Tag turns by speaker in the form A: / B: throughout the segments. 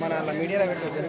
A: మన మీడియాలో పెట్టారు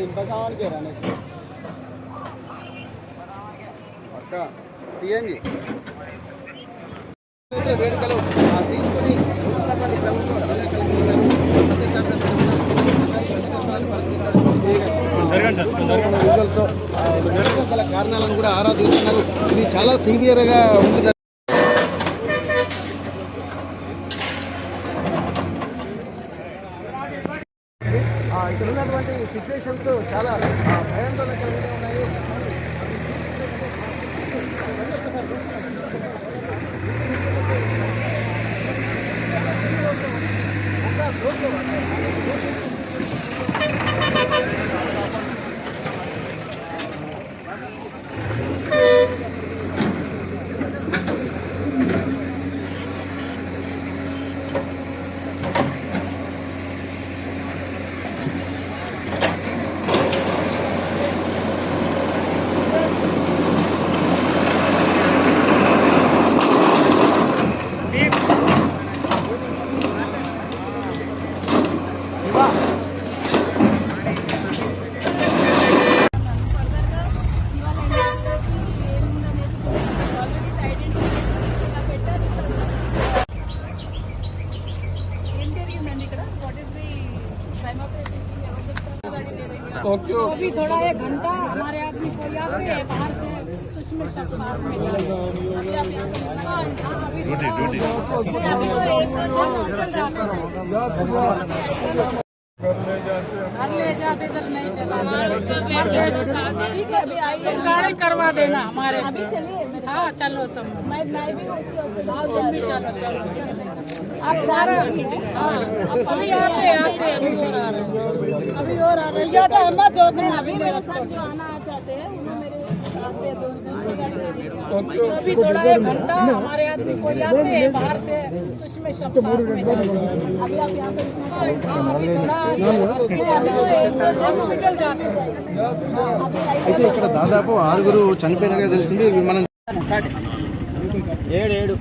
A: అది అక్క సిఎన్జి వేడుకలు తీసుకుని వచ్చినటువంటి ప్రభుత్వం గల కారణాలను కూడా ఆరా తీస్తున్నారు ఇది చాలా సివియర్గా ఉంది ఇక్కడ ఉన్నటువంటి సిచ్యువేషన్స్ చాలా ఆ, కలిగి ఉన్నాయి.
B: अभी थोड़ा एक घंटा हमारे आदमी कोई आते हैं बाहर से उसमें सब साथ में जाए अभी हाँ, हाँ, अभी तो एक अभी एक जन हॉस्टल जाते घर ले जाते इधर नहीं चला ठीक है अभी आइए। गाड़ी करवा देना हमारे। अभी चलिए हाँ चलो तुम। मैं मैं भी हाँ। तुम भी चलो चलो आप जा रहे हो? अभी आते आते अभी और आ रहे अभी और आ रहे या हम जो अभी मेरे साथ जो आना चाहते हैं उन्हें मेरे साथ पे दो दूसरी गाड़ी में अभी थोड़ा एक घंटा हमारे आदमी को जाते हैं बाहर से तो उसमें सब साथ में जाते हैं अभी आप यहाँ पे रुकना हाँ, अभी थोड़ा अभी तो एक हॉस्पिटल जाते हैं
A: అయితే ఇక్కడ దాదాపు ఆరుగురు చనిపోయినట్టుగా తెలిసింది ఇవి మనం ఏడు ఏడు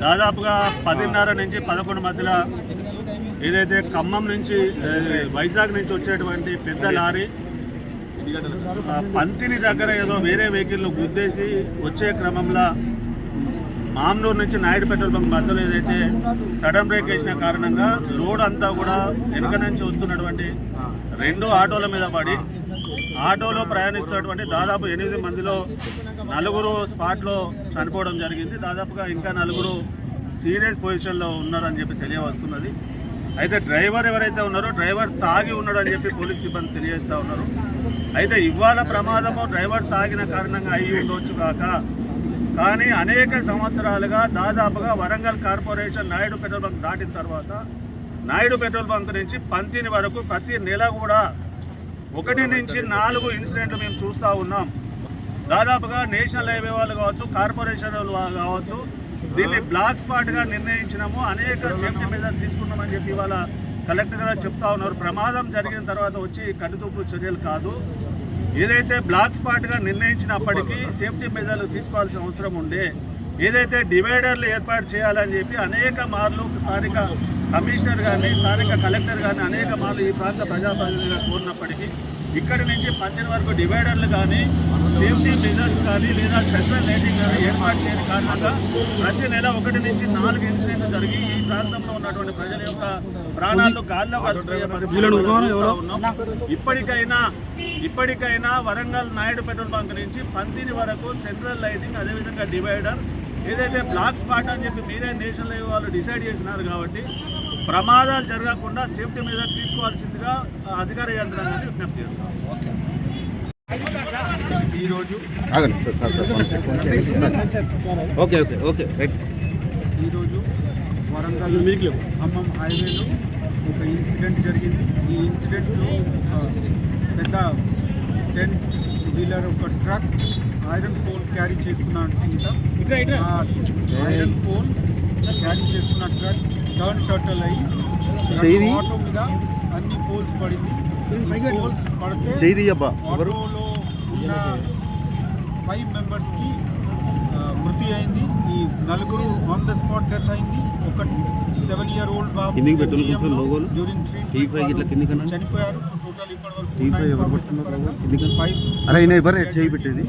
C: దాదాపుగా పదిన్నర నుంచి పదకొండు మధ్యలో ఏదైతే ఖమ్మం నుంచి ఏ, వైజాగ్ నుంచి వచ్చేటువంటి పెద్ద లారీ ఆ, పంతిని దగ్గర ఏదో వేరే వెహికల్ను గుద్దేసి వచ్చే క్రమంలో మామూలు నుంచి నాయుడు పెట్రోల్ బంక్ మధ్యలో ఏదైతే సడన్ బ్రేక్ వేసిన కారణంగా లోడ్ అంతా కూడా వెనుక నుంచి వస్తున్నటువంటి రెండు ఆటోల మీద పడి ఆటోలో ప్రయాణిస్తున్నటువంటి దాదాపు ఎనిమిది మందిలో నలుగురు స్పాట్లో చనిపోవడం జరిగింది. దాదాపుగా ఇంకా నలుగురు సీరియస్ పొజిషన్లో ఉన్నారని చెప్పి తెలియవస్తున్నది. అయితే డ్రైవర్ ఎవరైతే ఉన్నారో డ్రైవర్ తాగి ఉన్నాడని చెప్పి పోలీస్ సిబ్బంది తెలియజేస్తూ ఉన్నారు. అయితే ఇవాళ ప్రమాదము డ్రైవర్ తాగిన కారణంగా అయి ఉండొచ్చు కాక కానీ అనేక సంవత్సరాలుగా దాదాపుగా Warangal corporation Naidu petrol bunk దాటిన తర్వాత నాయుడు పెట్రోల్ బంక్ నుంచి పంతిని వరకు ప్రతి నెల కూడా ఒకటి నుంచి నాలుగు ఇన్సిడెంట్లు మేము చూస్తూ ఉన్నాం. దాదాపుగా నేషనల్ హైవే వాళ్ళు కావచ్చు కార్పొరేషన్ వాళ్ళు కావచ్చు దీన్ని బ్లాక్ స్పాట్గా నిర్ణయించినాము. అనేక సేఫ్టీ మెజర్స్ తీసుకున్నామని చెప్పి ఇవాళ కలెక్టర్ గారు చెప్తా ఉన్నారు. ప్రమాదం జరిగిన తర్వాత వచ్చి కట్టుతూపు చర్యలు కాదు. ఏదైతే బ్లాక్ స్పాట్గా నిర్ణయించినప్పటికీ సేఫ్టీ మెజర్లు తీసుకోవాల్సిన అవసరం ఉండే ఏదైతే డివైడర్లు ఏర్పాటు చేయాలని చెప్పి అనేక మార్లు స్థానిక కమిషనర్ కానీ స్థానిక కలెక్టర్ కానీ అనేక మార్లు ఈ ప్రాంత ప్రజాప్రతినిధులుగా కోరినప్పటికీ ఇక్కడి నుంచి పందిరి వరకు డివైడర్లు కానీ సేఫ్టీ మెజర్స్ కానీ లేదా సెంట్రల్ లైటింగ్ కానీ ఏర్పాటు చేయని కారణంగా ప్రతి నెల ఒకటి నుంచి నాలుగు ఇన్సిడెంట్లు జరిగి ఈ ప్రాంతంలో ఉన్నటువంటి ప్రజల యొక్క ప్రాణాలు గాల్లో కలిసిపోయే. ఇప్పటికైనా ఇప్పటికైనా వరంగల్ నాయుడు పెట్రోల్ బంక్ నుంచి పందిరి వరకు సెంట్రల్ లైటింగ్ అదేవిధంగా డివైడర్ ఏదైతే బ్లాక్ స్పాట్ అని చెప్పి మీరే నేషనల్ లెవెల్ వాళ్ళు డిసైడ్ చేసినారు కాబట్టి ప్రమాదాలు జరగకుండా సేఫ్టీ మీద తీసుకోవాల్సిందిగా అధికార యంత్రాంగాన్ని విజ్ఞప్తి చేస్తాం
D: ఈరోజు.
A: ఓకే ఓకే ఓకే రైట్
D: ఈరోజు వరంగల్ ఖమ్మం హైవేలో ఒక ఇన్సిడెంట్ జరిగింది. ఈ ఇన్సిడెంట్లో పెద్ద టెన్ వీలర్ ఒక ట్రక్ ఐరన్ పోల్ క్యారీ చేస్తున్న ఆ ఐరన్ పోల్ క్యారీ చేస్తున్న ట్రక్ టర్న్ టర్టల్ అయ్యి. ఆటో మీద అన్ని పోల్స్ పడింది. పోల్స్ పడితే ఆటోలో ఉన్న ఫైవ్ మెంబర్స్కి మృతి అయింది ఈ నలుగురు ఆన్ ద స్పాట్ డెత్ అయింది ఒక సెవెన్ ఇయర్ ఓల్డ్ బాబు
A: కిందికి పెట్టు, కొంచెం లోగోలు.
D: డ్యూరింగ్
A: టీ ఫైవ్ ఇట్లా కిందికి అనండి.
D: చనిపోయారు సో టోటల్ ఇప్పటి వరకు
A: టీ ఫైవ్
D: ఉన్న
A: ఎవరు
D: information
A: పట్టుకున్నారు
D: పరంగా
A: కిందికి?
D: ఫైవ్
A: అరే ఎవరే చేయి పెట్టేది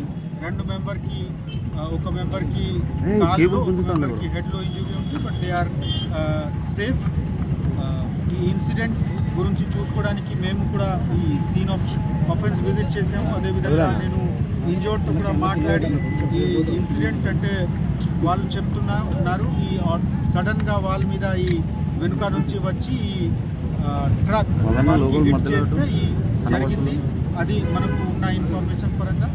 D: రెండు మెంబర్కి ఒక మెంబర్కి. మెంబర్కి హెడ్లో ఇంజురీ ఉంది బట్ దే ఆర్ సేఫ్ ఈ ఇన్సిడెంట్ గురించి చూసుకోవడానికి మేము కూడా ఈ సీన్ ఆఫ్ అఫెన్స్ విజిట్ చేసాము అదేవిధంగా? నేను ఇంజోర్తో కూడా మాట్లాడి ఈ ఇన్సిడెంట్ అంటే వాళ్ళు చెప్తున్నా ఉన్నారు. ఈ సడన్గా వాళ్ళ మీద ఈ వెనుక నుంచి వచ్చి ఈ ట్రక్ చేస్తే ఈ. జరిగింది. అది మనకు ఉన్న ఇన్ఫర్మేషన్ పరంగా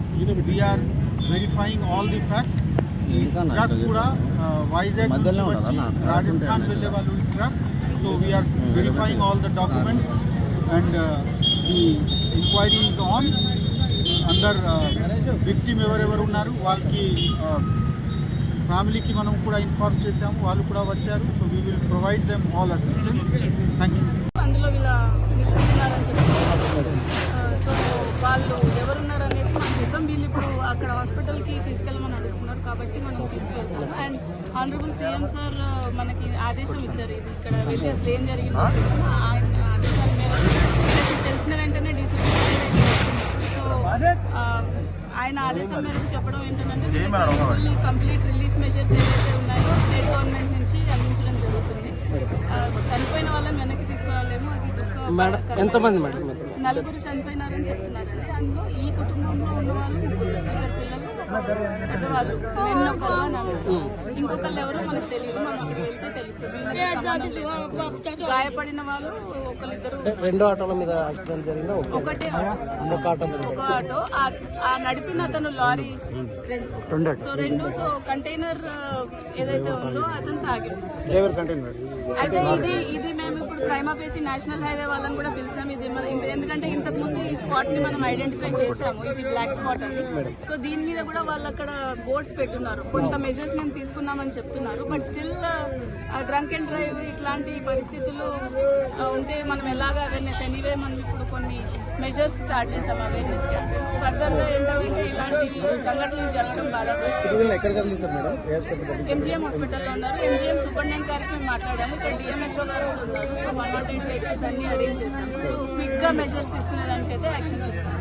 D: we're verifying all the facts ఈ ట్రక్ కూడా వైజాగ్ నుంచి వచ్చి? రాజస్థాన్ వెళ్ళే వాళ్ళు ఈ truck so we're verifying all the documents and the enquiry is on అందరు విక్టిమ్ ఎవరెవరు ఉన్నారు వాళ్ళకి ఫ్యామిలీకి మనం కూడా ఇన్ఫార్మ్ చేసాము వాళ్ళు కూడా వచ్చారు. So we will provide them all assistance thank you
B: అందులో వీళ్ళ చెప్పి సో వాళ్ళు ఎవరున్నారు అనేది మనం చూసాం వీళ్ళు ఇప్పుడు అక్కడ హాస్పిటల్కి తీసుకెళ్ళమని అడుగుతున్నారు కాబట్టి మనం తీసుకెళ్తాం. అండ్ ఆనరబుల్ సీఎం సార్ మనకి ఆదేశం ఇచ్చారు. ఇది ఇక్కడ వెళ్ళి అసలు ఏం జరిగిందో ఆయన ఆదేశాల మేరకు తెలిసిన వెంటనే డీసీపీ ఆయన ఆదేశం మేరకు చెప్పడం ఏంటంటే కంప్లీట్ రిలీఫ్ మెజర్స్ ఏవైతే ఉన్నాయో స్టేట్ గవర్నమెంట్ నుంచి అందించడం జరుగుతుంది. చనిపోయిన వాళ్ళని వెనక్కి తీసుకురాలేము అది దుఃఖ ఎంతమంది నలుగురు చనిపోయినారని చెప్తున్నారండి. అందులో ఈ కుటుంబంలో ఉన్న వాళ్ళు ముగ్గురు. ఇంకొకళ్ళు ఎవరో మనకు తెలియదు మనం అక్కడికి వెళ్తే తెలుస్తుంది. గాయపడిన వాళ్ళు ఒకరిద్దరు
E: రెండో ఆటోల మీద యాక్సిడెంట్ జరిగిందా?
B: ఒకటే ఒక ఆటో ఆ- ఆ నడిపిన అతను లారీ. రెండు సో రెండు సో కంటైనర్ ఏదైతే ఉందో అతను తాగి
A: డ్రైవర్ కంటైనర్.
B: అయితే ఇది ఇది మేము ఆఫ్ ప్రైమా నేషనల్ హైవే వాళ్ళని కూడా పిలిచాం. ఇది ఎందుకంటే ఇంతకు ముందు ఈ స్పాట్ని మనం ఐడెంటిఫై చేసాము ఇది బ్లాక్ స్పాట్ అని. సో దీని మీద కూడా వాళ్ళు అక్కడ బోర్డ్స్ పెట్టున్నారు. కొంత మెజర్స్ మేము తీసుకున్నామని చెప్తున్నారు. But still drunk and drive ఇట్లాంటి పరిస్థితులు ఉంటే మనం ఎలాగా అవేర్నెస్ ఎనీవే మనం ఇప్పుడు కొన్ని మెజర్స్ స్టార్ట్ చేసాం అవేర్నెస్ క్యాంపెయిన్స్ ఫర్దర్గా ఏంటంటే ఇలాంటి సంఘటనలు జరగడం బాధాకరం
A: హాస్పిటల్
B: ఎంజిఎం హాస్పిటల్లో ఉన్నారు. ఎంజిఎం సూపరింటెండెంట్ గారికి మేము మాట్లాడాము. ఇక్కడ డిఎంహెచ్ఓ గారు ఉన్నారు. So one not eight vehicles అన్ని అరేంజ్ చేశాము. సో క్విక్గా మెజర్స్ తీసుకునే దానికైతే యాక్షన్ తీసుకున్నాం.